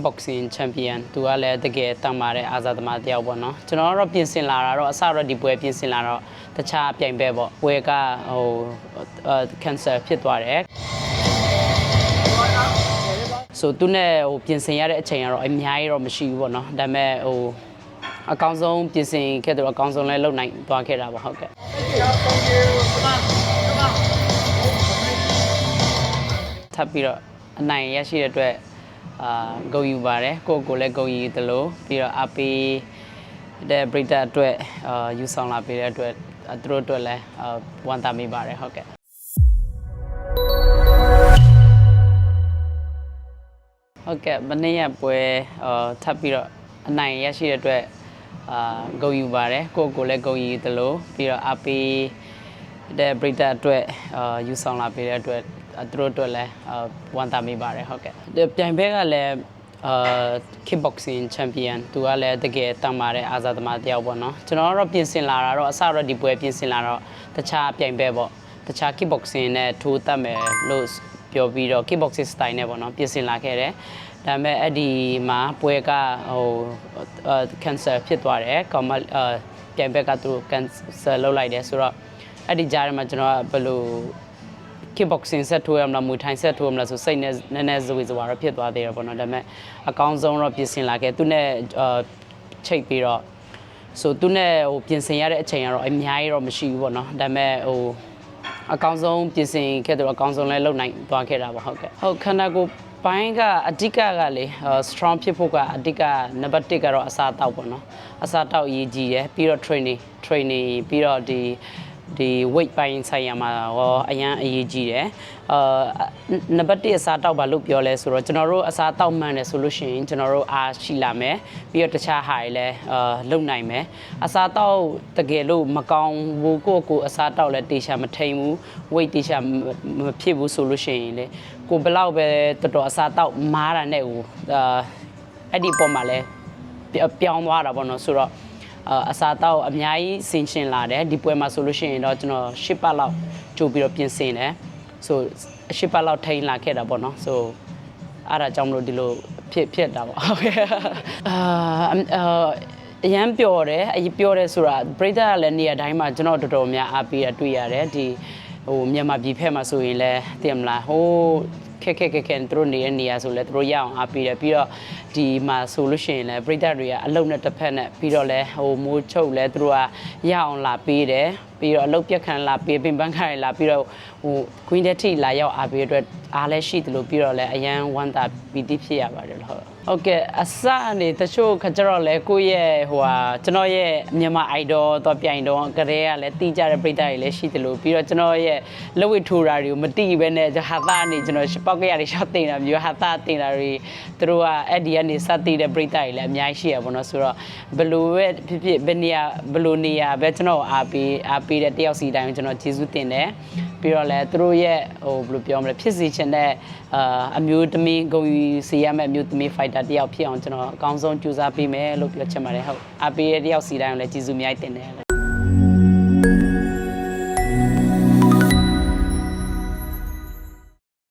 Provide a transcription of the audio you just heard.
kickboxing champion သူကလည်းတကယ်တန်မာတဲ့အာဇာသမားတစ်ယောက်ပေါ့နော်ကျွန်တော်ကတော့ပြင်ဆင်လာတာတော့အစတော့ဒီပွဲပြင်ဆင်လာတော့တခြားပြိုင်ပွဲပေါ့ပွဲကဟိုအာ cancer ဖြစ်သွားတယ်ဆိုသူနဲ့ဟိုပြင်ဆင်ရတဲ့အချိန်ကတော့အများကြီးတော့မရှိဘူးပေါ့နော်ဒါပေမဲ့ဟိုအကောင်းဆုံးပြင်ဆင်ခဲ့တယ်အကောင်းဆုံးလည်းလုပ်နိုင်သွားခဲ့တာပေါ့ဟုတ်ကဲ့ထပ်ပြီးတော့အနိုင်ရရှိတဲ့အတွက် အာဂုဏ်ယူပါတယ်ကိုယ့်ကိုယ်လည်းဂုဏ်ယူသလိုပြီးတော့အပေးတဲ့ပရိသတ်အတွက်အာယူဆောင်လာပေးတဲ့အတွက်သူတို့အတွက်လည်းအာဝမ်းသာမိပါတယ်ဟုတ်ကဲ့ဟုတ်ကဲ့မနေ့ကပွဲအာထပ်ပြီးတော့အနိုင်ရရှိတဲ့အတွက်အာဂုဏ်ယူပါတယ်ကိုယ့်ကိုယ်လည်းဂုဏ်ယူသလိုပြီးတော့အပေးတဲ့ပရိသတ်အတွက်အာယူဆောင်လာပေးတဲ့အတွက် သူတို့အတွက်လည်းအာဝမ်းသာမိပါတယ်ဟုတ်ကဲ့ဒီပြိုင်ပွဲကလည်းအာ kickboxing champion သူကလည်းတကယ်တန်မာတဲ့အာဇာသမားတစ်ယောက်ပေါ့နော်ကျွန်တော်ကတော့ပြင်ဆင်လာတာတော့အစတော့ဒီပွဲပြင်ဆင်လာတော့တခြားပြိုင်ပွဲပေါ့တခြား kickboxing နဲ့ထိုးတက်မယ်လို့ပြောပြီးတော့ kickboxing style နဲ့ပေါ့နော်ပြင်ဆင်လာခဲ့တယ်ဒါပေမဲ့အဲ့ဒီမှာပွဲကဟိုအာ cancer ဖြစ်သွားတယ်ကောင်မအာပြိုင်ပွဲကသူ cancer လောက်လိုက်တယ်ဆိုတော့အဲ့ဒီကြားထဲမှာကျွန်တော်ကဘယ်လို kickboxing set ထိုးရမလားမွေထိုင် set ထိုးရမလားဆိုစိတ်နဲ့နည်းနည်းဇဝေဇဝါတော့ဖြစ်သွားသေးတယ်ပေါ့နော်ဒါပေမဲ့အကောင်းဆုံးတော့ပြင်ဆင်လာခဲ့သူနဲ့အာချိတ်ပြီးတော့ဆိုသူနဲ့ဟိုပြင်ဆင်ရတဲ့အချိန်ကတော့အများကြီးတော့မရှိဘူးပေါ့နော်ဒါပေမဲ့ဟိုအကောင်းဆုံးပြင်ဆင်ခဲ့တယ်အကောင်းဆုံးလည်းလုပ်နိုင်သွားခဲ့တာပေါ့ဟုတ်ကဲ့ဟုတ်ခန္ဓာကိုယ်ပိုင်းကအဓိကကလေအာ strong ဖြစ်ဖို့ကအဓိကနံပါတ်1ကတော့အစာတောက်ပေါ့နော်အစာတောက်အရေးကြီးတယ်ပြီးတော့ training training ပြီးတော့ဒီ ဒီ weight ပိုင်းဆိုင်ရာမှာရောအရန်အရေးကြီးတယ်အာနံပါတ်1အစာတောက်ဘာလို့ပြောလဲဆိုတော့ကျွန်တော်တို့အစာတောက်မှန်တယ်ဆိုလို့ရှိရင်ကျွန်တော်တို့အားရှိလာမယ်ပြီးတော့တခြားဟာတွေလည်းအာလုံနိုင်မယ်အစာတောက်တကယ်လို့မကောင်းဘူးကိုယ့်ကိုယ်အစာတောက်လည်းတေချာမထိန်ဘူး weight တေချာမဖြစ်ဘူးဆိုလို့ရှိရင်လေကိုယ်ဘယ်လောက်ပဲတော်တော်အစာတောက်မားတာနဲ့ဟိုအာအဲ့ဒီပုံမှာလည်းပြောင်းသွားတာပေါ့နော်ဆိုတော့ အာအစာတောက်အများကြီးဆင်ရှင်လာတယ်ဒီပွဲမှာဆိုလို့ရှိရင်တော့ကျွန်တော်၈ပတ်လောက်ကြိုပြီးတော့ပြင်ဆင်တယ်ဆို၈ပတ်လောက်ထိန်းလာခဲ့တာပေါ့နော်ဆိုအဲ့ဒါကြောင့်မလို့ဒီလိုဖြစ်ဖြစ်တာပေါ့ဟုတ်ကဲ့အာအာအရန်ပျော်တယ်အရင်ပျော်တယ်ဆိုတာပရိသတ်ကလည်းနေရာတိုင်းမှာကျွန်တော်တော်တော်များအားပေးတာတွေ့ရတယ်ဒီဟိုမြန်မာပြည်ဖက်မှာဆိုရင်လည်းသိမလားဟိုခက်ခက်ခက်ခက်သူတို့နေတဲ့နေရာဆိုလဲသူတို့ရအောင်အားပေးတယ်ပြီးတော့ဒီမှာဆိုလို့ရှိရင်လည်းပြည်သက်တွေကအလုံနဲ့တစ်ဖက်နဲ့ပြီးတော့လဲဟိုမိုးချုပ်လဲသူတို့ကရအောင်လာပေးတယ်ပြီးတော့အလုတ်ပြက်ခံလာပေးပင်ပန်းခါရလာပြီးတော့ဟို queen တဲ့ထိလာရောက်အားပေးအတွက်အားလဲရှိတယ်လို့ပြီးတော့လဲအရန်ဝမ်းသာပီတိဖြစ်ရပါတယ်လို့ဟုတ်ဟုတ်ကဲ့အစအနေတချို့ခကြတော့လဲကိုယ့်ရဲ့ဟိုဟာကျွန်တော်ရဲ့မြန်မာ idol တော့ပြိုင်တော့ကလေးကလည်းတီးကြတဲ့ပြည်သက်တွေလည်းရှိတယ်လို့ပြီးတော့ကျွန်တော်ရဲ့လက်ဝတ်ထိုးတာတွေကိုမတီးပဲနဲ့ဟာသားအနေကျွန်တော်ပောက်ကရတွေရှော့တင်တာမျိုးဟာသားတင်တာတွေသူတို့ကအဲ့ဒီကနေစတီးတဲ့ပြည်သက်တွေလည်းအများကြီးရှိရပါတော့ဆိုတော့ဘယ်လိုပဲဖြစ်ဖြစ်ဘယ်နေရာဘယ်လိုနေရာပဲကျွန်တော်အားပေးအားပေးတဲ့တယောက်စီတိုင်းကိုကျွန်တော်ကျေးဇူးတင်တယ်ပြီးတော့လည်းသူတို့ရဲ့ဟိုဘယ်လိုပြောမလဲဖြစ်စီချင်တဲ့အာအမျိုးသမီးဂုံယူစီရမယ့်အမျိုးသမီး fighter တယောက်ဖြစ်အောင်ကျွန်တော်အကောင်းဆုံးကြိုးစားပေးမယ်လို့ပြောချင်ပါတယ်ဟုတ်အားပေးတဲ့တယောက်စီတိုင်းကိုလည်းကျေးဇူးအများကြီးတင်တယ်